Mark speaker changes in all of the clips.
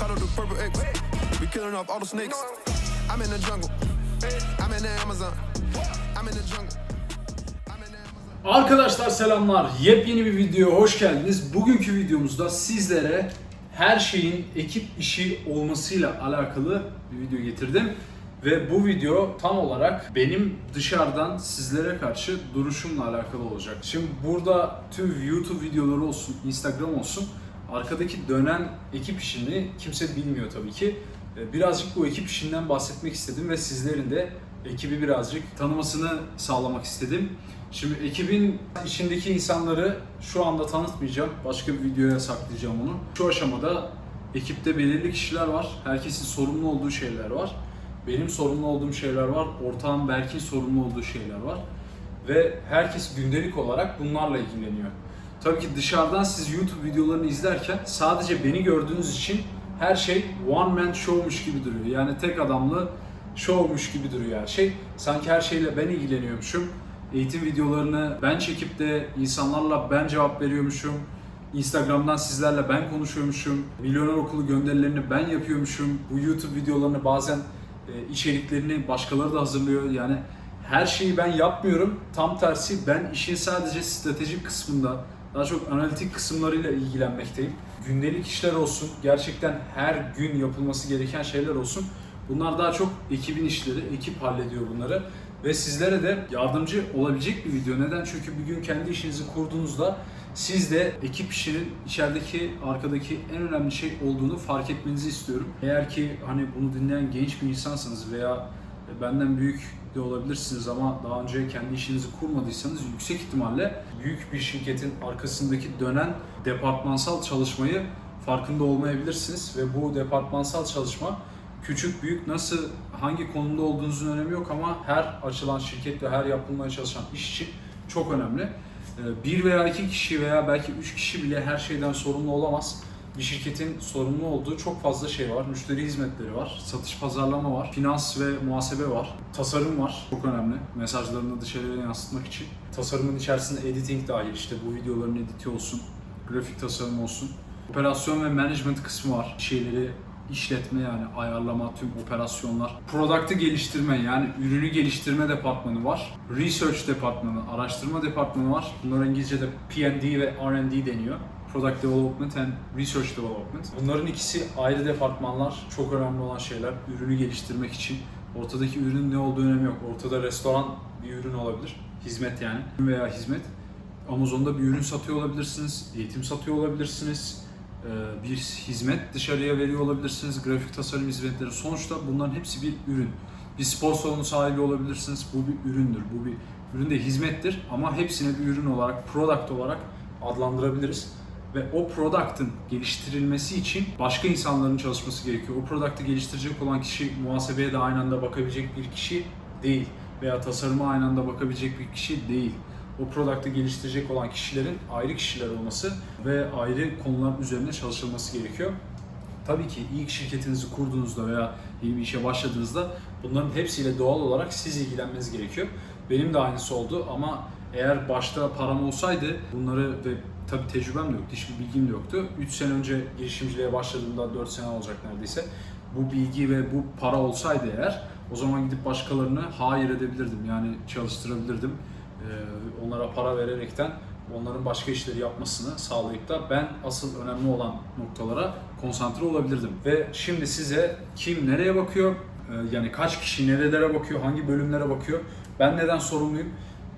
Speaker 1: Up the purple X. We killing off all the snakes. I'm in the jungle. I'm in the Amazon. I'm in the jungle.
Speaker 2: Arkadaşlar selamlar. Yepyeni bir videoya hoş geldiniz. Bugünkü videomuzda sizlere her şeyin ekip işi olmasıyla alakalı bir video getirdim. Ve bu video tam olarak benim dışarıdan sizlere karşı duruşumla alakalı olacak. Şimdi burada tüm YouTube videoları olsun, Instagram olsun arkadaki dönen ekip işini kimse bilmiyor tabii ki. Ee, Birazcık bu ekip işinden bahsetmek istedim ve sizlerin de ekibi birazcık tanımasını sağlamak istedim. Şimdi ekibin içindeki insanları şu anda tanıtmayacağım. Başka bir videoya saklayacağım onu. Şu aşamada ekipte belirli kişiler var. Herkesin sorumlu olduğu şeyler var. Benim sorumlu olduğum şeyler var. Ortağım Berk'in sorumlu olduğu şeyler var. Ve herkes gündelik olarak bunlarla ilgileniyor. Tabii ki dışarıdan siz YouTube videolarını izlerken sadece beni gördüğünüz için her şey one man show'muş gibi duruyor. Yani tek adamlı show'muş gibi duruyor her şey. Sanki her şeyle ben ilgileniyormuşum. Eğitim videolarını ben çekip de insanlarla ben cevap veriyormuşum. Instagram'dan sizlerle ben konuşuyormuşum. Milyoner Okulu gönderilerini ben yapıyormuşum. Bu YouTube videolarını bazen e, içeriklerini başkaları da hazırlıyor. Yani her şeyi ben yapmıyorum. Tam tersi ben işin sadece stratejik kısmında, daha çok analitik kısımlarıyla ilgilenmekteyim. Gündelik işler olsun, gerçekten her gün yapılması gereken şeyler olsun. Bunlar daha çok ekibin işleri, ekip hallediyor bunları. Ve sizlere de yardımcı olabilecek bir video. Neden? Çünkü bir gün kendi işinizi kurduğunuzda siz de ekip işinin içerideki, arkadaki en önemli şey olduğunu fark etmenizi istiyorum. Eğer ki hani bunu dinleyen genç bir insansınız veya benden büyük de olabilirsiniz ama daha önce kendi işinizi kurmadıysanız yüksek ihtimalle büyük bir şirketin arkasındaki dönen departmansal çalışmayı farkında olmayabilirsiniz ve bu departmansal çalışma küçük büyük nasıl hangi konumda olduğunuzun önemi yok ama her açılan şirket ve her yapılmaya çalışan iş için çok önemli. Ee, Bir veya iki kişi veya belki üç kişi bile her şeyden sorumlu olamaz. Bir şirketin sorumlu olduğu çok fazla şey var. Müşteri hizmetleri var, satış pazarlama var, finans ve muhasebe var, tasarım var. Çok önemli. Mesajlarını dışarıya yansıtmak için. Tasarımın içerisinde editing dahil işte bu videoların editi olsun, grafik tasarım olsun. Operasyon ve management kısmı var. Şeyleri işletme yani ayarlama, tüm operasyonlar. Product'ı geliştirme yani ürünü geliştirme departmanı var. Research departmanı, araştırma departmanı var. Bunlar İngilizce'de P&D ve R&D deniyor. Product Development and Research Development. Bunların ikisi ayrı departmanlar. Çok önemli olan şeyler. Ürünü geliştirmek için. Ortadaki ürünün ne olduğu önemi yok. Ortada restoran bir ürün olabilir. Hizmet yani. Veya hizmet. Amazon'da bir ürün satıyor olabilirsiniz. Eğitim satıyor olabilirsiniz. Bir hizmet dışarıya veriyor olabilirsiniz. Grafik tasarım hizmetleri. Sonuçta bunların hepsi bir ürün. Bir spor salonu sahibi olabilirsiniz. Bu bir üründür. Bu bir ürün de hizmettir ama hepsine bir ürün olarak, product olarak adlandırabiliriz. Ve o product'ın geliştirilmesi için başka insanların çalışması gerekiyor. O product'ı geliştirecek olan kişi muhasebeye de aynı anda bakabilecek bir kişi değil. Veya tasarıma aynı anda bakabilecek bir kişi değil o product'ı geliştirecek olan kişilerin ayrı kişiler olması ve ayrı konular üzerine çalışılması gerekiyor. Tabii ki ilk şirketinizi kurduğunuzda veya yeni bir işe başladığınızda bunların hepsiyle doğal olarak siz ilgilenmeniz gerekiyor. Benim de aynısı oldu ama eğer başta param olsaydı bunları ve tabii tecrübem de yoktu, hiçbir bilgim de yoktu. 3 sene önce girişimciliğe başladığımda 4 sene olacak neredeyse. Bu bilgi ve bu para olsaydı eğer o zaman gidip başkalarını hayır edebilirdim yani çalıştırabilirdim. Ee, onlara para vererekten onların başka işleri yapmasını sağlayıp da ben asıl önemli olan noktalara konsantre olabilirdim. Ve şimdi size kim nereye bakıyor, e, yani kaç kişi nerelere bakıyor, hangi bölümlere bakıyor, ben neden sorumluyum,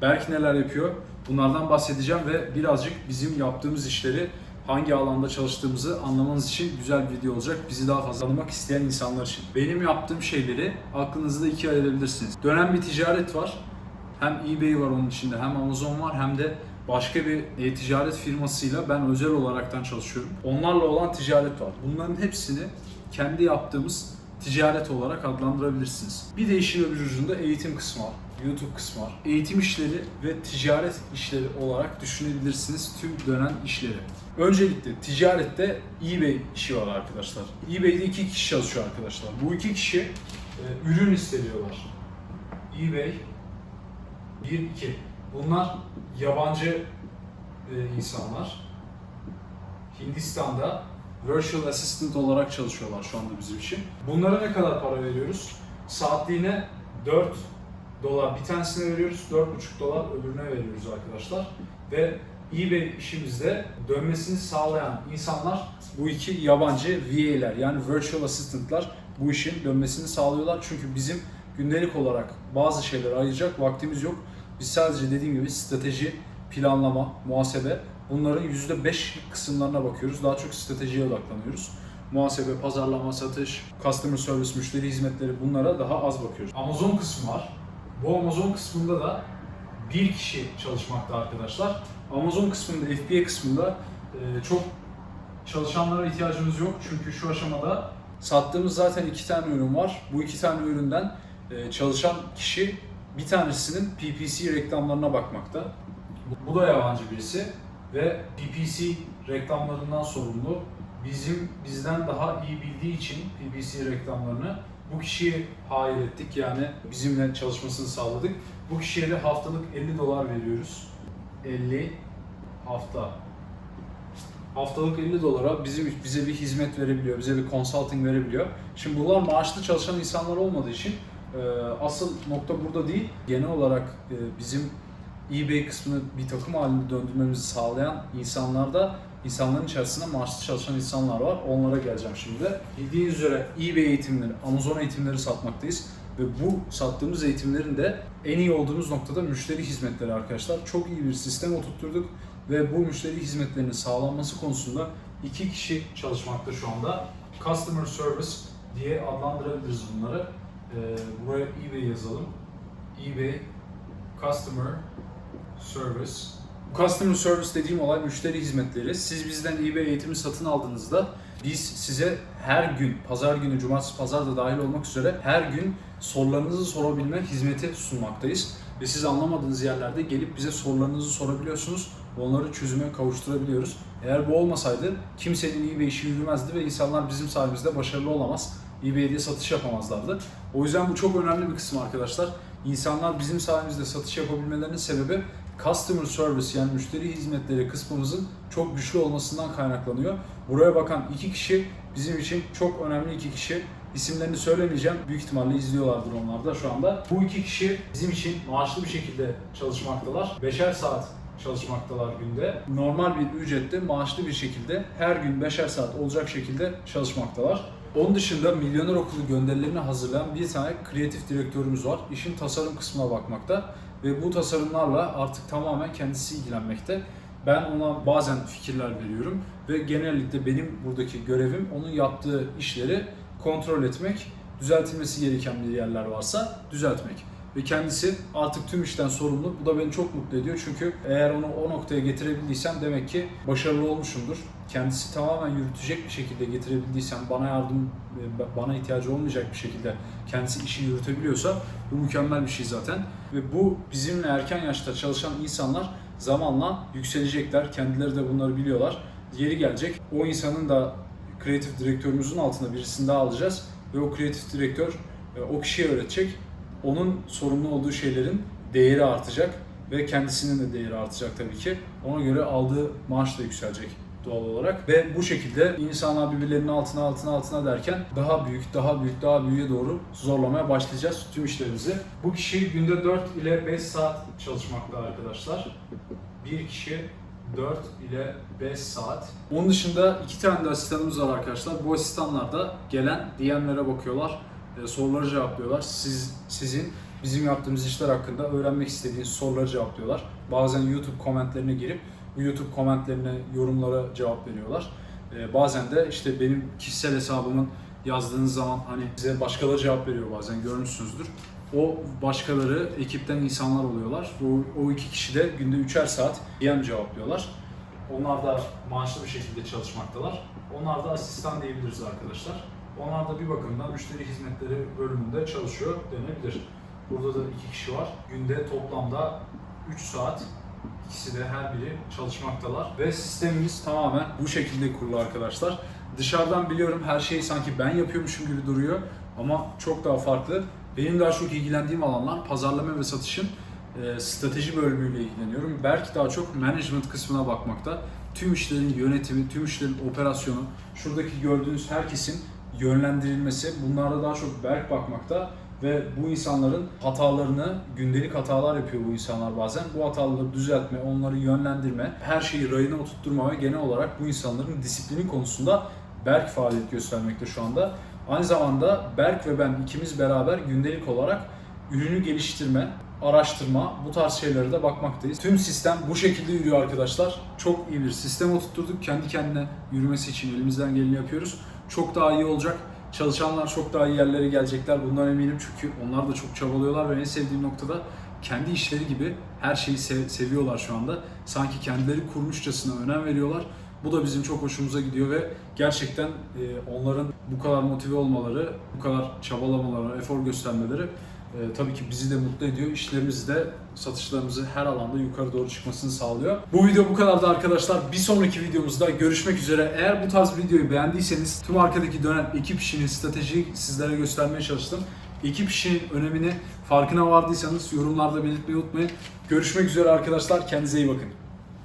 Speaker 2: belki neler yapıyor bunlardan bahsedeceğim ve birazcık bizim yaptığımız işleri hangi alanda çalıştığımızı anlamanız için güzel bir video olacak. Bizi daha fazla tanımak isteyen insanlar için. Benim yaptığım şeyleri aklınızda ikiye ayırabilirsiniz. Dönen bir ticaret var. Hem eBay var onun içinde hem Amazon var hem de başka bir e-ticaret firmasıyla ben özel olaraktan çalışıyorum. Onlarla olan ticaret var. Bunların hepsini kendi yaptığımız ticaret olarak adlandırabilirsiniz. Bir de işin öbür ucunda eğitim kısmı var. YouTube kısmı var. Eğitim işleri ve ticaret işleri olarak düşünebilirsiniz tüm dönen işleri. Öncelikle ticarette eBay işi var arkadaşlar. eBay'de iki kişi çalışıyor arkadaşlar. Bu iki kişi e, ürün isteniyorlar. eBay 1 2. Bunlar yabancı e, insanlar. Hindistan'da virtual assistant olarak çalışıyorlar şu anda bizim için. Bunlara ne kadar para veriyoruz? Saatliğine 4 dolar bir tanesine veriyoruz, 4,5 dolar öbürüne veriyoruz arkadaşlar. Ve eBay işimizde dönmesini sağlayan insanlar bu iki yabancı VA'ler yani Virtual Assistant'lar bu işin dönmesini sağlıyorlar. Çünkü bizim gündelik olarak bazı şeyler ayıracak vaktimiz yok. Biz sadece dediğim gibi strateji, planlama, muhasebe bunların %5 kısımlarına bakıyoruz. Daha çok stratejiye odaklanıyoruz. Muhasebe, pazarlama, satış, customer service, müşteri hizmetleri bunlara daha az bakıyoruz. Amazon kısmı var. Bu Amazon kısmında da bir kişi çalışmakta arkadaşlar. Amazon kısmında, FBA kısmında e, çok çalışanlara ihtiyacımız yok. Çünkü şu aşamada sattığımız zaten iki tane ürün var. Bu iki tane üründen e, çalışan kişi bir tanesinin PPC reklamlarına bakmakta. Bu- Bu da yabancı birisi ve PPC reklamlarından sorumlu. Bizim bizden daha iyi bildiği için PPC reklamlarını bu kişiyi hayır ettik yani bizimle çalışmasını sağladık. Bu kişiye de haftalık 50 dolar veriyoruz. 50 hafta. Haftalık 50 dolara bizim bize bir hizmet verebiliyor, bize bir consulting verebiliyor. Şimdi bunlar maaşlı çalışan insanlar olmadığı için e, asıl nokta burada değil. Genel olarak e, bizim eBay kısmını bir takım halinde döndürmemizi sağlayan insanlarda insanların içerisinde maaşlı çalışan insanlar var. Onlara geleceğim şimdi. Bildiğiniz üzere eBay eğitimleri, Amazon eğitimleri satmaktayız. Ve bu sattığımız eğitimlerin de en iyi olduğumuz noktada müşteri hizmetleri arkadaşlar. Çok iyi bir sistem oturtturduk ve bu müşteri hizmetlerinin sağlanması konusunda iki kişi çalışmakta şu anda. Customer Service diye adlandırabiliriz bunları. Ee, buraya eBay yazalım. eBay Customer Service. Customer Service dediğim olay müşteri hizmetleri. Siz bizden eBay eğitimi satın aldığınızda biz size her gün, pazar günü, cumartesi, pazar da dahil olmak üzere her gün sorularınızı sorabilme hizmeti sunmaktayız. Ve siz anlamadığınız yerlerde gelip bize sorularınızı sorabiliyorsunuz. Onları çözüme kavuşturabiliyoruz. Eğer bu olmasaydı kimsenin eBay işi yürümezdi ve insanlar bizim sayemizde başarılı olamaz. eBay'de satış yapamazlardı. O yüzden bu çok önemli bir kısım arkadaşlar. İnsanlar bizim sayemizde satış yapabilmelerinin sebebi customer service yani müşteri hizmetleri kısmımızın çok güçlü olmasından kaynaklanıyor. Buraya bakan iki kişi bizim için çok önemli iki kişi. İsimlerini söylemeyeceğim. Büyük ihtimalle izliyorlardır onlar da şu anda. Bu iki kişi bizim için maaşlı bir şekilde çalışmaktalar. Beşer saat çalışmaktalar günde. Normal bir ücrette maaşlı bir şekilde her gün beşer saat olacak şekilde çalışmaktalar. Onun dışında Milyoner Okulu gönderilerini hazırlayan bir tane kreatif direktörümüz var. İşin tasarım kısmına bakmakta ve bu tasarımlarla artık tamamen kendisi ilgilenmekte. Ben ona bazen fikirler veriyorum ve genellikle benim buradaki görevim onun yaptığı işleri kontrol etmek, düzeltilmesi gereken bir yerler varsa düzeltmek. Ve kendisi artık tüm işten sorumlu. Bu da beni çok mutlu ediyor çünkü eğer onu o noktaya getirebildiysem demek ki başarılı olmuşumdur. Kendisi tamamen yürütecek bir şekilde getirebildiysem, bana yardım, bana ihtiyacı olmayacak bir şekilde kendisi işi yürütebiliyorsa bu mükemmel bir şey zaten. Ve bu bizimle erken yaşta çalışan insanlar zamanla yükselecekler. Kendileri de bunları biliyorlar. Yeri gelecek. O insanın da kreatif direktörümüzün altında birisini daha alacağız ve o kreatif direktör e, o kişiye öğretecek. Onun sorumlu olduğu şeylerin değeri artacak ve kendisinin de değeri artacak tabii ki. Ona göre aldığı maaş da yükselecek doğal olarak ve bu şekilde insanlar birbirlerinin altına altına altına derken daha büyük, daha büyük, daha büyüğe doğru zorlamaya başlayacağız tüm işlerimizi. Bu kişi günde 4 ile 5 saat çalışmakta arkadaşlar. Bir kişi 4 ile 5 saat. Onun dışında iki tane de asistanımız var arkadaşlar. Bu asistanlar da gelen DM'lere bakıyorlar, e, soruları cevaplıyorlar. Siz sizin bizim yaptığımız işler hakkında öğrenmek istediğiniz soruları cevaplıyorlar. Bazen YouTube komentlerine girip YouTube komentlerine, yorumlara cevap veriyorlar. E, bazen de işte benim kişisel hesabımın yazdığınız zaman hani size başkaları cevap veriyor bazen görmüşsünüzdür. O başkaları ekipten insanlar oluyorlar. O, o iki kişi de günde üçer saat DM cevaplıyorlar. Onlar da maaşlı bir şekilde çalışmaktalar. Onlar da asistan diyebiliriz arkadaşlar. Onlar da bir bakımdan müşteri hizmetleri bölümünde çalışıyor denebilir. Burada da iki kişi var. Günde toplamda 3 saat İkisi de her biri çalışmaktalar. Ve sistemimiz tamamen bu şekilde kurulu arkadaşlar. Dışarıdan biliyorum her şeyi sanki ben yapıyormuşum gibi duruyor ama çok daha farklı. Benim daha çok ilgilendiğim alanlar pazarlama ve satışın e, strateji bölümüyle ilgileniyorum. Belki daha çok management kısmına bakmakta. tüm işlerin yönetimi, tüm işlerin operasyonu, şuradaki gördüğünüz herkesin yönlendirilmesi, bunlarda daha çok Berk bakmakta ve bu insanların hatalarını, gündelik hatalar yapıyor bu insanlar bazen. Bu hataları düzeltme, onları yönlendirme, her şeyi rayına oturtturma ve genel olarak bu insanların disiplini konusunda Berk faaliyet göstermekte şu anda. Aynı zamanda Berk ve ben ikimiz beraber gündelik olarak ürünü geliştirme, araştırma, bu tarz şeylere de bakmaktayız. Tüm sistem bu şekilde yürüyor arkadaşlar. Çok iyi bir sistem oturtturduk. Kendi kendine yürümesi için elimizden geleni yapıyoruz. Çok daha iyi olacak. Çalışanlar çok daha iyi yerlere gelecekler. Bundan eminim çünkü onlar da çok çabalıyorlar ve en sevdiğim noktada kendi işleri gibi her şeyi sev- seviyorlar şu anda. Sanki kendileri kurmuşçasına önem veriyorlar. Bu da bizim çok hoşumuza gidiyor ve gerçekten e, onların bu kadar motive olmaları, bu kadar çabalamaları, efor göstermeleri e, tabii ki bizi de mutlu ediyor. İşlerimizi de satışlarımızı her alanda yukarı doğru çıkmasını sağlıyor. Bu video bu kadardı arkadaşlar. Bir sonraki videomuzda görüşmek üzere. Eğer bu tarz videoyu beğendiyseniz tüm arkadaki dönen ekip işinin stratejiyi sizlere göstermeye çalıştım. Ekip işinin önemini farkına vardıysanız yorumlarda belirtmeyi unutmayın. Görüşmek üzere arkadaşlar. Kendinize iyi bakın.